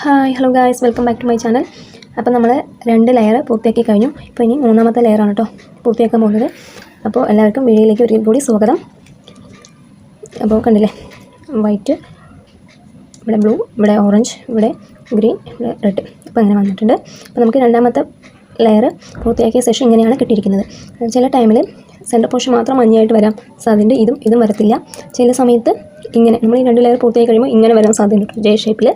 Hi hello guys welcome back to my channel അപ്പോൾ നമ്മൾ രണ്ട് ലെയർ പൂർത്തിയാക്കി കഴിഞ്ഞു. ഇപ്പോൾ ഇനി മൂന്നാമത്തെ ലെയറാണ് കേട്ടോ പൂർത്തിയാക്കാൻ പോകുന്നത്. അപ്പോൾ എല്ലാവർക്കും വീഡിയോയിലേക്ക് ഒരിക്കൽ കൂടി സ്വാഗതം. അപ്പോൾ കണ്ടില്ലേ? വൈറ്റ് ഇവിടെ ബ്ലൂ ഇവിടെ ഓറഞ്ച് ഇവിടെ ഗ്രീൻ ഇവിടെ റെഡ് അപ്പോൾ അങ്ങനെ വന്നിട്ടുണ്ട്. അപ്പോൾ നമുക്ക് രണ്ടാമത്തെ ലെയർ പൂർത്തിയാക്കിയ ശേഷം ഇങ്ങനെയാണ് കിട്ടിയിരിക്കുന്നത്. ചില ടൈമിൽ സെന്റർ പോർഷൻ മാത്രം മഞ്ഞയായിട്ട് വരാം. സാധ്യതയുണ്ട്. ഇതും ഇതും വരത്തില്ല. ചില സമയത്ത് ഇങ്ങനെ നമ്മൾ ഈ രണ്ട് ലെയർ പൂർത്തിയായി കഴിയുമ്പോൾ ഇങ്ങനെ വരാൻ സാധ്യതയുണ്ട്. ജെ ഷേപ്പിൽ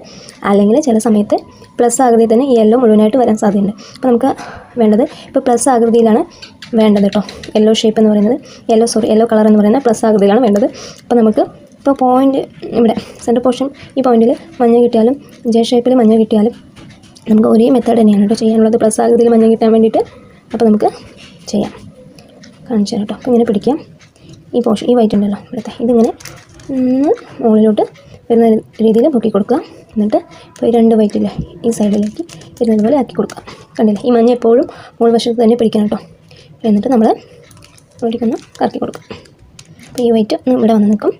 അല്ലെങ്കിൽ ചില സമയത്ത് പ്ലസ് ആകൃതിയിൽ തന്നെ യെല്ലോ മുഴുവനായിട്ട് വരാൻ സാധ്യതയുണ്ട്. അപ്പോൾ നമുക്ക് വേണ്ടത് ഇപ്പോൾ പ്ലസ് ആകൃതിയിലാണ് വേണ്ടത് കേട്ടോ യെല്ലോ ഷേപ്പ് എന്ന് പറയുന്നത്. യെല്ലോ സോറി യെല്ലോ കളർ എന്ന് പറയുന്നത് പ്ലസ് ആകൃതിയിലാണ് വേണ്ടത്. അപ്പോൾ നമുക്ക് ഇപ്പോൾ പോയിന്റ് ഇവിടെ സെന്റർ പോർഷൻ ഈ പോയിന്റിൽ മഞ്ഞ കിട്ടിയാലും ജെ ഷേപ്പിൽ മഞ്ഞ കിട്ടിയാലും നമുക്ക് ഒരേ മെത്തേഡ് തന്നെയാണ് കേട്ടോ ചെയ്യാനുള്ളത്. പ്ലസ് ആകൃതിയിൽ മഞ്ഞ കിട്ടാൻ വേണ്ടിയിട്ട്. അപ്പോൾ നമുക്ക് ചെയ്യാം. കാണിച്ചു തരാം കേട്ടോ. ഇങ്ങനെ പിടിക്കാം. ഈ പോഷൻ ഈ വൈറ്റ് ഉണ്ടല്ലോ. ഇവിടുത്തെ. ഇതിങ്ങനെ മുകളിലോട്ട് വരുന്ന രീതിയിൽ പൊക്കി കൊടുക്കുക. എന്നിട്ട് ഇപ്പോൾ ഈ രണ്ട് വൈറ്റില്ലേ ഈ സൈഡിലേക്ക് ഇരുന്നതുപോലെ ആക്കി കൊടുക്കുക. കണ്ടില്ലേ? ഈ മഞ്ഞ എപ്പോഴും മുകൾ വശത്ത് തന്നെ പിടിക്കണം കേട്ടോ. എന്നിട്ട് നമ്മൾ ഇവിടേക്കൊന്ന് കറക്കി കൊടുക്കുക അപ്പോൾ ഈ വൈറ്റ് ഇവിടെ വന്ന് നിൽക്കും.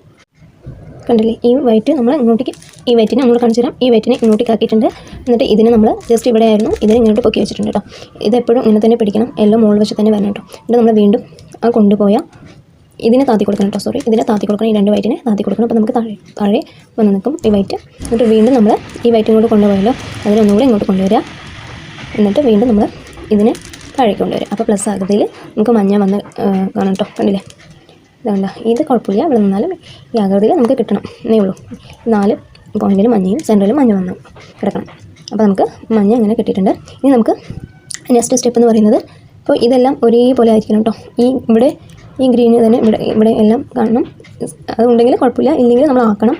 കണ്ടില്ലേ? ഈ വൈറ്റ് നമ്മൾ ഇങ്ങോട്ടേക്ക് ഈ വൈറ്റിനെ നമ്മൾ കാണിച്ചു തരാം. ഈ വൈറ്റിനെ ഇങ്ങോട്ടേക്ക് ആക്കിയിട്ടുണ്ട്. എന്നിട്ട് ഇതിനെ നമ്മൾ ജസ്റ്റ് ഇവിടെ ആയിരുന്നു. ഇതിനെ ഇങ്ങോട്ട് പൊക്കി വെച്ചിട്ടുണ്ട് കേട്ടോ. ഇതെപ്പോഴും ഇങ്ങനെ തന്നെ പിടിക്കണം. എല്ലാം മുകൾ വശത്ത് തന്നെ വരണം കേട്ടോ. എന്നിട്ട് നമ്മൾ വീണ്ടും കൊണ്ടുപോയ ഇതിനെ താത്തി കൊടുക്കണം കേട്ടോ സോറി ഇതിനെ താത്തി കൊടുക്കണം ഈ രണ്ട് വൈറ്റിനെ താത്തി കൊടുക്കണം. അപ്പോൾ നമുക്ക് താഴെ താഴെ വന്ന് നിൽക്കും ഈ വൈറ്റ് എന്നിട്ട് വീണ്ടും നമ്മൾ ഈ വൈറ്റ് ഇങ്ങോട്ട് കൊണ്ടുപോയല്ലോ അതിനൊന്നുകൂടെ ഇങ്ങോട്ട് കൊണ്ടുവരിക. എന്നിട്ട് വീണ്ടും നമ്മൾ ഇതിനെ താഴേക്ക് കൊണ്ടുവരിക. അപ്പോൾ പ്ലസ് ആകൃതിയിൽ നമുക്ക് മഞ്ഞ വന്ന് കാണാം കേട്ടോ കണ്ടില്ലേ? ഇതുകൊണ്ട് ഇത് കുഴപ്പമില്ല. ഇവിടെ നിന്നാലും ഈ ആകൃതിയിൽ നമുക്ക് കിട്ടണം. എന്നേ ഉള്ളൂ. നാല് പോയിന്റിലും മഞ്ഞയും സെന്ററിൽ മഞ്ഞ വന്ന് കിടക്കണം. അപ്പോൾ നമുക്ക് മഞ്ഞ ഇങ്ങനെ കിട്ടിയിട്ടുണ്ട്. ഇനി നമുക്ക് നെക്സ്റ്റ് സ്റ്റെപ്പ് എന്ന് പറയുന്നത് ഇപ്പോൾ ഇതെല്ലാം ഒരേപോലെ ആയിരിക്കണം കേട്ടോ. ഈ ഇവിടെ ഈ ഗ്രീന് തന്നെ ഇവിടെ ഇവിടെ എല്ലാം കാണണം. അതുണ്ടെങ്കിൽ കുഴപ്പമില്ല. ഇല്ലെങ്കിൽ നമ്മൾ ആക്കണം.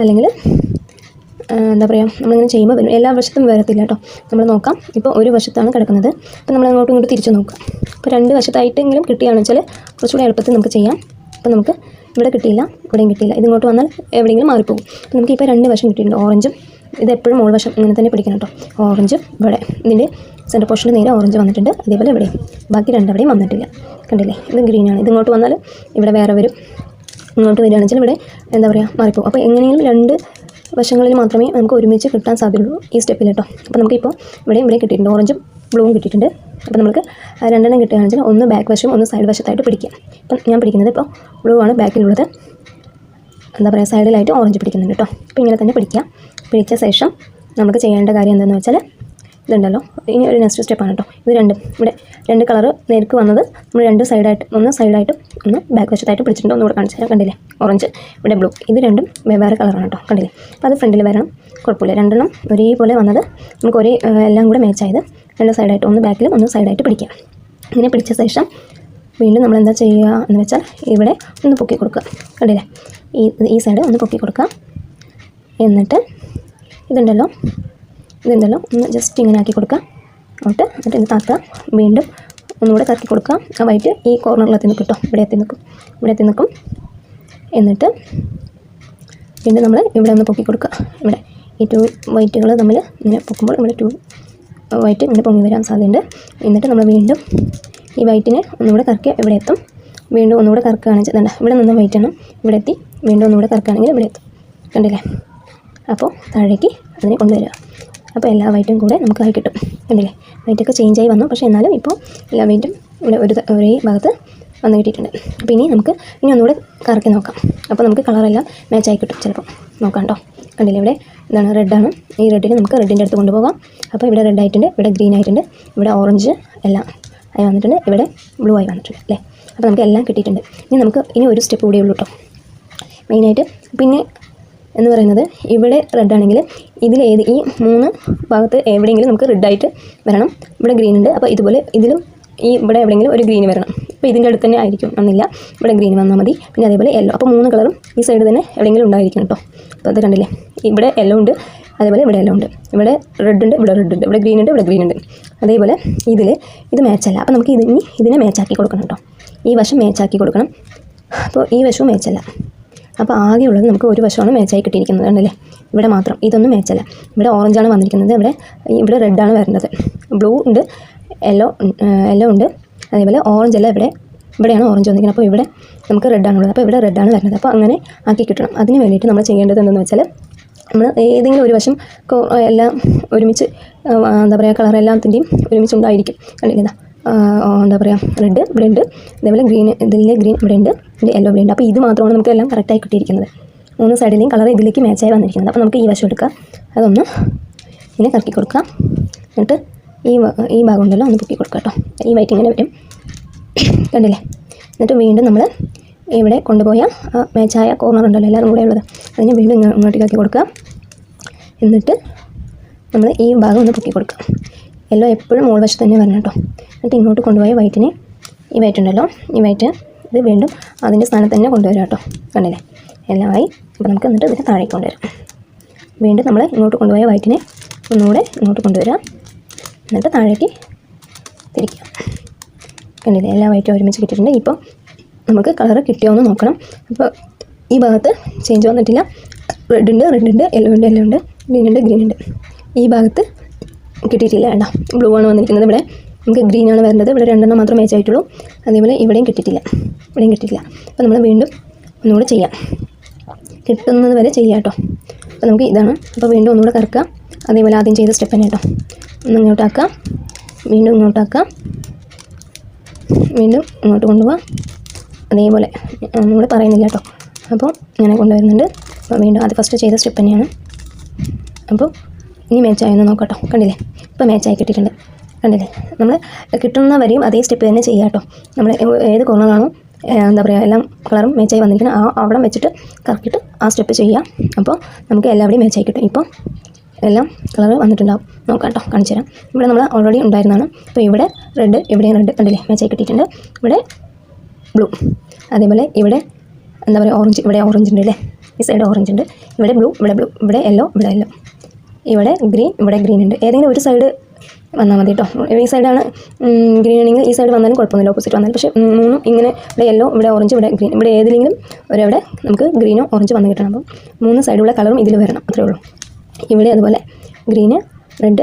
അല്ലെങ്കിൽ എന്താ പറയുക നമ്മളിങ്ങനെ ചെയ്യുമ്പോൾ വരും. എല്ലാ വശത്തും വരത്തില്ല കേട്ടോ. നമ്മൾ നോക്കാം. ഇപ്പോൾ ഒരു വശത്താണ് കിടക്കുന്നത്. അപ്പോൾ നമ്മൾ അങ്ങോട്ടും ഇങ്ങോട്ട് തിരിച്ചു നോക്കാം. അപ്പോൾ രണ്ട് വശത്തായിട്ടെങ്കിലും കിട്ടുകയാണെന്ന് വെച്ചാൽ കുറച്ചുകൂടി എളുപ്പത്തിൽ നമുക്ക് ചെയ്യാം. അപ്പോൾ നമുക്ക് ഇവിടെ കിട്ടിയില്ല ഇവിടെയും കിട്ടിയില്ല. ഇതിങ്ങോട്ട് വന്നാൽ എവിടെയെങ്കിലും മാറിപ്പോകും. അപ്പോൾ നമുക്ക് ഇപ്പോൾ രണ്ട് വശം കിട്ടിയിട്ടുണ്ട്. ഓറഞ്ചും ഇത് എപ്പോഴും മോൾ വശം ഇങ്ങനെ തന്നെ പിടിക്കണം കേട്ടോ. ഓറഞ്ചും ഇവിടെ ഇതിന്റെ സെന്റർ പോർഷനിൽ നേരെ ഓറഞ്ച് വന്നിട്ടുണ്ട്. അതേപോലെ ഇവിടെയും. ബാക്കി രണ്ടവിടെയും വന്നിട്ടില്ല. കണ്ടില്ലേ? ഇത് ഗ്രീനാണ് ഇതിങ്ങോട്ട് വന്നാൽ ഇവിടെ വേറെ വരും. ഇങ്ങോട്ട് വരികയാണെങ്കിൽ ഇവിടെ എന്താ പറയുക മാറിപ്പോകും അപ്പോൾ എങ്ങനെയെങ്കിലും രണ്ട് വശങ്ങളിൽ മാത്രമേ നമുക്ക് ഒരുമിച്ച് കിട്ടാൻ സാധ്യതയുള്ളൂ ഈ സ്റ്റെപ്പിൽ കേട്ടോ. അപ്പോൾ നമുക്കിപ്പോൾ ഇവിടെയും ഇവിടെ കിട്ടിയിട്ടുണ്ട്. ഓറഞ്ചും ബ്ലൂവും കിട്ടിയിട്ടുണ്ട്. അപ്പോൾ നമുക്ക് രണ്ടെണ്ണം കിട്ടുകയാണെങ്കിൽ ഒന്ന് ബാക്ക് വശവും ഒന്ന് സൈഡ് വശത്തായിട്ട് പിടിക്കാം. ഇപ്പം ഞാൻ പിടിക്കുന്നത് ഇപ്പോൾ ബ്ലൂ ആണ് ബാക്കിലുള്ളത് എന്താ പറയുക സൈഡിലായിട്ട് ഓറഞ്ച് പിടിക്കുന്നുണ്ട് കേട്ടോ. അപ്പോൾ ഇങ്ങനെ തന്നെ പിടിക്കുക പിടിച്ച ശേഷം നമുക്ക് ചെയ്യേണ്ട കാര്യം എന്താണെന്ന് വെച്ചാൽ ഇതുണ്ടല്ലോ. ഇനി ഒരു നെക്സ്റ്റ് സ്റ്റെപ്പാണ് കേട്ടോ ഇത് രണ്ടും. ഇവിടെ രണ്ട് കളർ നേർക്ക് വന്നത് നമ്മൾ രണ്ട് സൈഡായിട്ട് ഒന്ന് സൈഡായിട്ട് ഒന്ന് ബാക്ക് വശത്തായിട്ട് പിടിച്ചിട്ടുണ്ട്. ഒന്നുകൂടെ കാണിച്ചു കണ്ടില്ലേ? ഓറഞ്ച് ഇവിടെ ബ്ലൂ ഇത് രണ്ടും വെവ്വേറെ കളറാണ് കേട്ടോ കണ്ടില്ലേ? അപ്പോൾ അത് ഫ്രണ്ടിൽ വരണം. കുഴപ്പമില്ല. രണ്ടെണ്ണം ഒരേപോലെ വന്നത് നമുക്ക് ഒരേ എല്ലാം കൂടെ മാച്ചായത് രണ്ട് സൈഡായിട്ട് ഒന്ന് ബാക്കിലും ഒന്ന് സൈഡായിട്ട് പിടിക്കുക ഇങ്ങനെ പിടിച്ച ശേഷം വീണ്ടും നമ്മൾ എന്താ ചെയ്യുക എന്ന് വെച്ചാൽ ഇവിടെ ഒന്ന് പൊക്കി കൊടുക്കുക. കണ്ടില്ലേ? ഈ ഈ സൈഡ് ഒന്ന് പൊക്കി കൊടുക്കുക. എന്നിട്ട് ഇതുണ്ടല്ലോ. ഇതുണ്ടല്ലോ ഒന്ന് ജസ്റ്റ് ഇങ്ങനെ ആക്കി കൊടുക്കുക എന്നിട്ട് എന്നിട്ട് ഇത് താത്തുക വീണ്ടും ഒന്നുകൂടെ കറക്കി കൊടുക്കുക ആ വൈറ്റ് ഈ കോർണറിൽ എത്തി നിൽക്കും കേട്ടോ ഇവിടെ എത്തി നിൽക്കും ഇവിടെ എത്തി നിൽക്കും എന്നിട്ട് വീണ്ടും നമ്മൾ ഇവിടെ ഒന്ന് പൊക്കി കൊടുക്കുക. ഇവിടെ ഈ ടു വൈറ്റുകൾ നമ്മൾ ഇങ്ങനെ പൊക്കുമ്പോൾ ഇവിടെ ടു വൈറ്റ് ഇങ്ങനെ പൊങ്ങി വരാൻ സാധ്യതയുണ്ട്. എന്നിട്ട് നമ്മൾ വീണ്ടും ഈ വൈറ്റിനെ ഒന്നുകൂടെ കറക്കി ഇവിടെ എത്തും. വീണ്ടും ഒന്നുകൂടെ കറക്കുകയാണെങ്കിൽ വേണ്ട ഇവിടെ നിന്ന് വൈറ്റാണ് ഇവിടെ എത്തി. വീണ്ടും ഒന്നുകൂടെ കറക്കുകയാണെങ്കിൽ ഇവിടെ എത്തും. കണ്ടില്ലേ? അപ്പോൾ താഴേക്ക് അതിനെ കൊണ്ടുവരിക. അപ്പോൾ എല്ലാ വൈറ്റും കൂടെ നമുക്ക് ആയി കിട്ടും. കണ്ടില്ലേ? വൈറ്റൊക്കെ ചേഞ്ച് ആയി വന്നു. പക്ഷേ എന്നാലും ഇപ്പോൾ എല്ലാ വൈറ്റും ഇവിടെ ഒരു ഒരേ ഭാഗത്ത് വന്ന് കിട്ടിയിട്ടുണ്ട്. അപ്പോൾ ഇനി നമുക്ക് ഇനി ഒന്നുകൂടെ കറക്കി നോക്കാം. അപ്പോൾ നമുക്ക് കളറെല്ലാം മാച്ച് ആയി കിട്ടും ചിലപ്പോൾ. നോക്കാം കേട്ടോ. കണ്ടില്ലേ ഇവിടെ? ഇതാണ് റെഡാണ് ഈ റെഡിന് നമുക്ക് റെഡിന്റെ അടുത്ത് കൊണ്ടുപോകാം. അപ്പോൾ ഇവിടെ റെഡ് ആയിട്ടുണ്ട് ഇവിടെ ഗ്രീൻ ആയിട്ടുണ്ട് ഇവിടെ ഓറഞ്ച് എല്ലാം ആയി വന്നിട്ടുണ്ട് ഇവിടെ ബ്ലൂ ആയി വന്നിട്ടുണ്ട് അല്ലേ? അപ്പോൾ നമുക്ക് എല്ലാം കിട്ടിയിട്ടുണ്ട്. ഇനി നമുക്ക് ഇനി ഒരു സ്റ്റെപ്പ് കൂടിയേ ഉള്ളൂ കേട്ടോ. മെയിനായിട്ട് പിന്നെ എന്ന് പറയുന്നത് ഇവിടെ റെഡ് ആണെങ്കിൽ ഇതിൽ ഏത് ഈ മൂന്ന് ഭാഗത്ത് എവിടെയെങ്കിലും നമുക്ക് റെഡായിട്ട് വരണം. ഇവിടെ ഗ്രീൻ ഉണ്ട്. അപ്പോൾ ഇതുപോലെ ഇതിലും ഈ ഇവിടെ എവിടെയെങ്കിലും ഒരു ഗ്രീൻ വരണം. അപ്പോൾ ഇതിന്റെ അടുത്ത് തന്നെ ആയിരിക്കും. എന്നില്ല ഇവിടെ ഗ്രീൻ വന്നാൽ മതി. പിന്നെ അതേപോലെ യെല്ലോ അപ്പോൾ മൂന്ന് കളറും ഈ സൈഡ് തന്നെ എവിടെയെങ്കിലും ഉണ്ടായിരിക്കണം കേട്ടോ. അപ്പോൾ അത് കണ്ടില്ലേ? ഇവിടെ യെല്ലോ ഉണ്ട്. അതേപോലെ ഇവിടെ യെല്ലോ ഉണ്ട്. ഇവിടെ റെഡ് ഉണ്ട്. ഇവിടെ റെഡ് ഉണ്ട്. ഇവിടെ ഗ്രീൻ ഉണ്ട്. ഇവിടെ ഗ്രീൻ ഉണ്ട്. അതേപോലെ ഇതിൽ ഇത് മാച്ചല്ല അപ്പോൾ നമുക്ക് ഇതിന് ഇതിനെ മാച്ചാക്കി കൊടുക്കണം കേട്ടോ. ഈ വശം മാച്ചാക്കി കൊടുക്കണം. അപ്പോൾ ഈ വശവും മാച്ചല്ല അപ്പോൾ ആകെയുള്ളത് നമുക്ക് ഒരു വശമാണ് മാച്ചായി കിട്ടിയിരിക്കുന്നത് ഉണ്ടല്ലേ ഇവിടെ മാത്രം. ഇതൊന്നും മാച്ചല്ല ഇവിടെ ഓറഞ്ചാണ് വന്നിരിക്കുന്നത്. ഇവിടെ ഇവിടെ റെഡാണ് വരുന്നത് ബ്ലൂ ഉണ്ട് യെല്ലോ യെല്ലോ ഉണ്ട്. അതേപോലെ ഓറഞ്ച് അല്ല ഇവിടെ. ഇവിടെയാണ് ഓറഞ്ച് വന്നിരിക്കുന്നത്. അപ്പോൾ ഇവിടെ നമുക്ക് റെഡാണുള്ളത് അപ്പോൾ ഇവിടെ റെഡാണ് വരുന്നത് അപ്പോൾ അങ്ങനെ ആക്കി കിട്ടണം. അതിന് വേണ്ടിയിട്ട് നമ്മൾ ചെയ്യേണ്ടത് എന്തെന്ന് വെച്ചാൽ നമ്മൾ ഏതെങ്കിലും ഒരു വശം എല്ലാം ഒരുമിച്ച് എന്താ പറയുക കളർ എല്ലാത്തിന്റെയും ഒരുമിച്ച് ഉണ്ടായിരിക്കും കണ്ടില്ലേ എന്താ പറയുക റെഡ് ഇവിടെ ഉണ്ട് അതേപോലെ ഗ്രീൻ ഇതിലെ ഗ്രീൻ ഇവിടെ ഉണ്ട് ഇതിന്റെ യെല്ലോ ഇവിടെ ഉണ്ട് അപ്പോൾ ഇത് മാത്രമാണ് നമുക്ക് എല്ലാം കറക്റ്റായി കിട്ടിയിരിക്കുന്നത്. മൂന്ന് സൈഡിലെയും കളർ ഇതിലേക്ക് മാച്ചായി വന്നിരിക്കുന്നത്. അപ്പോൾ നമുക്ക് ഈ വശം എടുക്കാം. അതൊന്ന് ഇങ്ങനെ കറക്കി കൊടുക്കാം. എന്നിട്ട് ഈ ഈ ഭാഗം ഉണ്ടല്ലോ ഒന്ന് പൊക്കി കൊടുക്കാം കേട്ടോ. ഈ വൈറ്റ് ഇങ്ങനെ വരും. കണ്ടില്ലേ? എന്നിട്ട് വീണ്ടും നമ്മൾ ഇവിടെ കൊണ്ടുപോയ മാച്ചായ കോർണർ ഉണ്ടല്ലോ എല്ലാവരും കൂടെ ഉള്ളത്. അതിനെ വീണ്ടും ഇങ്ങോട്ടേക്ക് ആക്കി കൊടുക്കുക എന്നിട്ട് നമ്മൾ ഈ ഭാഗം ഒന്ന് പൊക്കി കൊടുക്കുക യെല്ലോ എപ്പോഴും മോൾ വശത്ത് തന്നെ വരണം കേട്ടോ. എന്നിട്ട് ഇങ്ങോട്ട് കൊണ്ടുപോയ വൈറ്റിനെ ഈ വൈറ്റ് ഉണ്ടല്ലോ ഈ വൈറ്റ് ഇത് വീണ്ടും അതിന്റെ സ്ഥാനത്ത് തന്നെ കൊണ്ടുവരാം കേട്ടോ. കണ്ടില്ലേ? ആയി. അപ്പോൾ നമുക്ക് എന്നിട്ട് ഇതിനെ താഴേക്ക് കൊണ്ടുവരാം. വീണ്ടും നമ്മൾ ഇങ്ങോട്ട് കൊണ്ടുപോയ വൈറ്റിനെ ഒന്നുകൂടെ ഇങ്ങോട്ട് കൊണ്ടുവരാം. എന്നിട്ട് താഴേക്ക് തിരിക്കാം. കണ്ടില്ലേ? എല്ലാ വൈറ്റും ഒരുമിച്ച് കിട്ടിയിട്ടുണ്ട്. ഇപ്പോൾ നമുക്ക് കളറ് കിട്ടിയോ എന്ന് നോക്കണം. അപ്പോൾ ഈ ഭാഗത്ത് ചേഞ്ച് വന്നിട്ടില്ല. റെഡ് ഉണ്ട് റെഡ് ഉണ്ട് യെല്ലോ ഉണ്ട് യെല്ലോ ഉണ്ട് ഗ്രീൻ ഉണ്ട് ഗ്രീൻ ഉണ്ട്. ഈ ഭാഗത്ത് കിട്ടിയിട്ടില്ല വേണ്ട ബ്ലൂ ആണ് വന്നിരിക്കുന്നത് ഇവിടെ. നമുക്ക് ഗ്രീൻ ആണ് വരുന്നത് ഇവിടെ രണ്ടെണ്ണം മാത്രം മാച്ച് ആയിട്ടുള്ളൂ. അതേപോലെ ഇവിടെയും കിട്ടിയിട്ടില്ല. ഇവിടെയും കിട്ടിയിട്ടില്ല. അപ്പോൾ നമ്മൾ വീണ്ടും ഒന്നുകൂടെ ചെയ്യാം. കിട്ടുന്നത് വരെ ചെയ്യാം കേട്ടോ. അപ്പോൾ നമുക്ക് ഇതാണ്. അപ്പോൾ വീണ്ടും ഒന്നുകൂടെ കറക്കുക അതേപോലെ ആദ്യം ചെയ്ത സ്റ്റെപ്പ് തന്നെ കേട്ടോ. ഒന്ന് ഇങ്ങോട്ടാക്കാം. വീണ്ടും ഇങ്ങോട്ടാക്കാം. വീണ്ടും ഇങ്ങോട്ട് കൊണ്ടുപോകാം അതേപോലെ. ഒന്നുകൂടെ പറയുന്നില്ല കേട്ടോ. അപ്പോൾ ഇങ്ങനെ കൊണ്ടുവരുന്നുണ്ട്. അപ്പോൾ വീണ്ടും ആദ്യം ഫസ്റ്റ് ചെയ്ത സ്റ്റെപ്പ് തന്നെയാണ്. അപ്പോൾ ഇനി മാച്ചായെന്ന് കേട്ടോ. കണ്ടില്ലേ? ഇപ്പോൾ മാച്ചായി കിട്ടിയിട്ടുണ്ട്. കണ്ടില്ലേ? നമ്മൾ കിട്ടുന്ന വരെയും അതേ സ്റ്റെപ്പ് തന്നെ ചെയ്യാം കേട്ടോ നമ്മൾ ഏത് കോർണറാണോ എന്താ പറയുക എല്ലാം കളറും മാച്ചായി വന്നിരിക്കുന്നത് ആ അവിടെ വെച്ചിട്ട് കറക്കിയിട്ട് ആ സ്റ്റെപ്പ് ചെയ്യാം. അപ്പോൾ നമുക്ക് എല്ലാവരുടെയും ആയി കിട്ടും. ഇപ്പോൾ എല്ലാം കളർ വന്നിട്ടുണ്ടാവും. നോക്കാം കേട്ടോ കാണിച്ചു തരാം. ഇവിടെ നമ്മൾ ഓൾറെഡി ഉണ്ടായിരുന്നതാണ്. അപ്പോൾ ഇവിടെ റെഡ് ഇവിടെയും റെഡ് കണ്ടില്ലേ മാച്ചായി കിട്ടിയിട്ടുണ്ട്. ഇവിടെ ബ്ലൂ അതേപോലെ ഇവിടെ എന്താ പറയുക ഓറഞ്ച് ഇവിടെ ഓറഞ്ച് ഉണ്ട് അല്ലേ? ഈ സൈഡ് ഓറഞ്ച് ഉണ്ട്. ഇവിടെ ബ്ലൂ ഇവിടെ ബ്ലൂ ഇവിടെ യെല്ലോ ഇവിടെ യെല്ലോ ഇവിടെ ഗ്രീൻ ഇവിടെ ഗ്രീൻ ഉണ്ട്. ഏതെങ്കിലും ഒരു സൈഡ് വന്നാൽ മതി കേട്ടോ ഈ സൈഡാണ് ഗ്രീൻ ആണെങ്കിൽ ഈ സൈഡ് വന്നാലും കുഴപ്പമൊന്നുമില്ല. ഓപ്പോസിറ്റ് വന്നാലും. പക്ഷേ മൂന്നും ഇങ്ങനെ ഇവിടെ യെല്ലോ ഇവിടെ ഓറഞ്ച് ഇവിടെ ഗ്രീൻ ഇവിടെ ഏതെങ്കിലും ഒരവിടെ നമുക്ക് ഗ്രീനോ ഓറഞ്ച് വന്ന് കിട്ടണം. അപ്പം മൂന്ന് സൈഡുള്ള കളറും ഇതിൽ വരണം. അത്രേ ഉള്ളൂ. ഇവിടെ അതുപോലെ ഗ്രീന് റെഡ്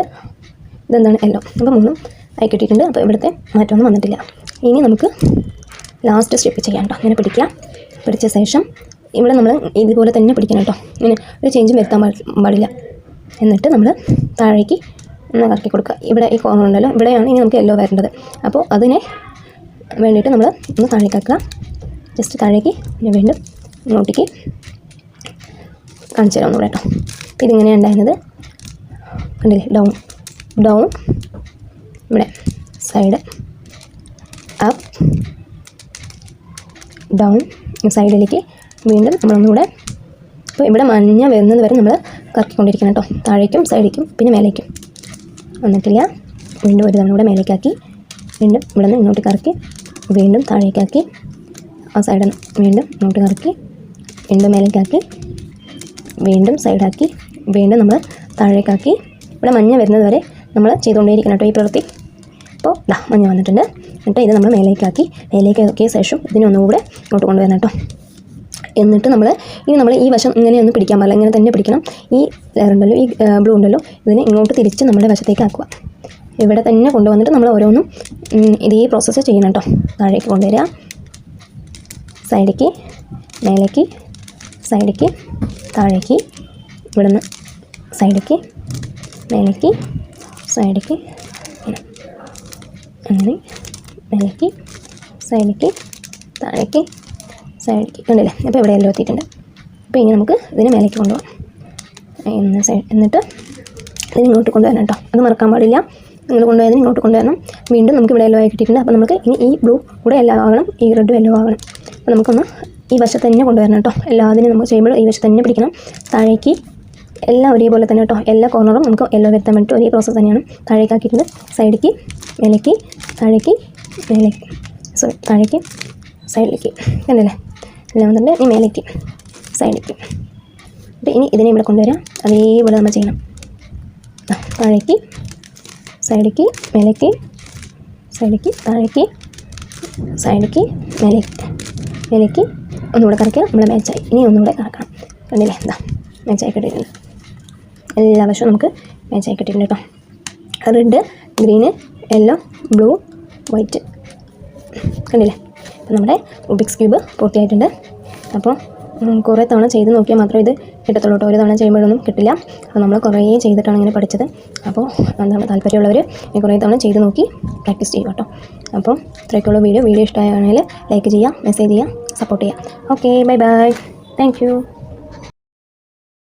ഇതെന്താണ്? യെല്ലോ അപ്പോൾ മൂന്നും ആയി കിട്ടിയിട്ടുണ്ട്. അപ്പോൾ ഇവിടുത്തെ മാറ്റമൊന്നും വന്നിട്ടില്ല. ഇനി നമുക്ക് ലാസ്റ്റ് സ്റ്റെപ്പ് ചെയ്യാം കേട്ടോ അങ്ങനെ പിടിക്കുക. പിടിച്ച ശേഷം ഇവിടെ നമ്മൾ ഇതുപോലെ തന്നെ പിടിക്കണം കേട്ടോ ഇങ്ങനെ ഒരു ചേഞ്ചും വരുത്താൻ പാടി- പാടില്ല. എന്നിട്ട് നമ്മൾ താഴേക്ക് ഒന്ന് കറക്കി കൊടുക്കുക. ഇവിടെ ഈ കോർണർ ഉണ്ടല്ലോ. ഇവിടെയാണ് ഇനി നമുക്ക് യെല്ലോ വരേണ്ടത്. അപ്പോൾ അതിനെ വേണ്ടിയിട്ട് നമ്മൾ ഒന്ന് താഴേക്ക് ആക്കുക. ജസ്റ്റ് താഴേക്ക് പിന്നെ വീണ്ടും ഇങ്ങോട്ടേക്ക് കാണിച്ചു തരാം ഒന്നുകൂടെ കേട്ടോ. അപ്പോൾ ഇതിങ്ങനെയാണ് ഉണ്ടായിരുന്നത്. കണ്ടില്ലേ? ഡൗൺ ഡൗൺ ഇവിടെ സൈഡ് അപ്പ് ഡൗൺ സൈഡിലേക്ക് വീണ്ടും നമ്മളൊന്നുകൂടെ അപ്പോൾ ഇവിടെ മഞ്ഞ വരുന്നത് വരെ നമ്മൾ കറക്കിക്കൊണ്ടിരിക്കണം കേട്ടോ. താഴേക്കും സൈഡിലേക്കും പിന്നെ മേലേക്കും. വന്നിട്ടില്ല വീണ്ടും ഒരു തവണ കൂടെ മേലേക്കാക്കി. വീണ്ടും ഇവിടെ നിന്ന് ഇങ്ങോട്ട് കറക്കി. വീണ്ടും താഴേക്കാക്കി. ആ നിന്ന് വീണ്ടും ഇങ്ങോട്ട് കറക്കി. വീണ്ടും മേലേക്കാക്കി. വീണ്ടും സൈഡാക്കി വീണ്ടും നമ്മൾ താഴേക്കാക്കി. ഇവിടെ മഞ്ഞ വരുന്നത് വരെ നമ്മൾ ചെയ്തുകൊണ്ടേയിരിക്കണം കേട്ടോ ഈ പ്രവൃത്തി. അപ്പോൾ ദാ മഞ്ഞ വന്നിട്ടുണ്ട്. എന്നിട്ട് ഇത് നമ്മൾ മേലേക്കാക്കി. മേലേക്കാക്കിയ ശേഷം ഇതിനൊന്നുകൂടെ ഇങ്ങോട്ട് കൊണ്ടുവരണം കേട്ടോ. എന്നിട്ട് നമ്മൾ ഇനി നമ്മൾ ഈ വശം ഇങ്ങനെ ഒന്ന് പിടിക്കാൻ പാടില്ല. ഇങ്ങനെ തന്നെ പിടിക്കണം. ഈ ലെയർ ഉണ്ടല്ലോ ഈ ബ്ലൂ ഉണ്ടല്ലോ ഇതിനെ ഇങ്ങോട്ട് തിരിച്ച് നമ്മുടെ വശത്തേക്ക് ആക്കുക. ഇവിടെ തന്നെ കൊണ്ടുവന്നിട്ട് നമ്മൾ ഓരോന്നും ഇതേ പ്രോസസ്സ് ചെയ്യണം കേട്ടോ. താഴേക്ക് കൊണ്ടുവരിക. സൈഡിലേക്ക് മേലേക്ക് സൈഡിലേക്ക് താഴേക്ക് ഇവിടുന്ന് സൈഡിലേക്ക് മേലേക്ക് സൈഡിലേക്ക്. അങ്ങനെ മേലേക്ക് സൈഡിലേക്ക് താഴേക്ക് സൈഡിലേക്ക് കണ്ടില്ലേ? അപ്പോൾ ഇവിടെ എല്ലാം എത്തിയിട്ടുണ്ട്. അപ്പോൾ ഇനി നമുക്ക് ഇതിനെ മേലേക്ക് കൊണ്ടുപോകാം. സൈഡ് എന്നിട്ട് ഇതിന് ഇങ്ങോട്ട് കൊണ്ടുവരണം കേട്ടോ. അത് മറക്കാൻ പാടില്ല. നിങ്ങൾ കൊണ്ടുപോയതിന് ഇങ്ങോട്ട് കൊണ്ടുവരണം. വീണ്ടും നമുക്ക് ഇവിടെ എല്ലോ ആയി കിട്ടിയിട്ടുണ്ട്. അപ്പോൾ നമുക്ക് ഇനി ഈ ബ്ലൂ കൂടെ എല്ലാം ആകണം ഈ റെഡ് എല്ലോ ആകണം. അപ്പോൾ നമുക്കൊന്ന് ഈ വശത്ത് തന്നെ കൊണ്ടുവരണം കേട്ടോ. എല്ലാത്തിനും നമുക്ക് ചെയ്യുമ്പോൾ ഈ വശത്ത് തന്നെ പിടിക്കണം. താഴേക്ക് എല്ലാം ഒരേപോലെ തന്നെ കേട്ടോ. എല്ലാ കോർണറും നമുക്ക് എല്ലോ വരുത്താൻ വേണ്ടിയിട്ട് ഒരേ പ്രോസസ്സ് തന്നെയാണ്. താഴേക്കാക്കിയിട്ടുണ്ട് സൈഡിലേക്ക് മേലേക്ക് താഴേക്ക് മേലേക്ക് സോറി താഴേക്ക് സൈഡിലേക്ക് കണ്ടില്ലേ? എല്ലാം വന്നിട്ടുണ്ട്. ഇനി മേലേക്ക് സൈഡിലേക്ക് അപ്പോൾ ഇനി ഇതിനെ ഇവിടെ കൊണ്ടുവരാം. അതേപോലെ നമ്മൾ ചെയ്യണം. താഴേക്ക് സൈഡിലേക്ക് മേലേക്ക് സൈഡിലേക്ക് താഴേക്ക് സൈഡിലേക്ക് മേലേക്ക് മേലേക്ക് ഒന്നുകൂടെ കറക്കുക നമ്മൾ മാച്ചായി ഇനി ഒന്നുകൂടെ കറക്കണം. കണ്ടില്ലേ? എന്താ മാച്ചായി കിട്ടിയിട്ടുണ്ട്. എല്ലാ വശവും നമുക്ക് മാച്ചായി കിട്ടിയിട്ടുണ്ട് കേട്ടോ. Red green yellow blue white കണ്ടില്ലേ? നമ്മുടെ റുബിക്സ് ക്യൂബ് പൂർത്തിയായിട്ടുണ്ട്. അപ്പോൾ കുറേ തവണ ചെയ്ത് നോക്കിയാൽ മാത്രമേ ഇത് കിട്ടത്തുള്ളൂ കേട്ടോ ഒരു തവണ ചെയ്യുമ്പോഴൊന്നും കിട്ടില്ല. അപ്പോൾ നമ്മൾ കുറേ ചെയ്തിട്ടാണ് ഇങ്ങനെ പഠിച്ചത്. അപ്പോൾ എന്താണ് താല്പര്യമുള്ളവർ കുറേ തവണ ചെയ്ത് നോക്കി പ്രാക്ടീസ് ചെയ്യുക കേട്ടോ. അപ്പോൾ ഇത്രയൊക്കെയുള്ള വീഡിയോ. വീഡിയോ ഇഷ്ടമായാണെങ്കിൽ ലൈക്ക് ചെയ്യുക മെസ്സേജ് ചെയ്യുക സപ്പോർട്ട് ചെയ്യുക. Okay bye bye. താങ്ക്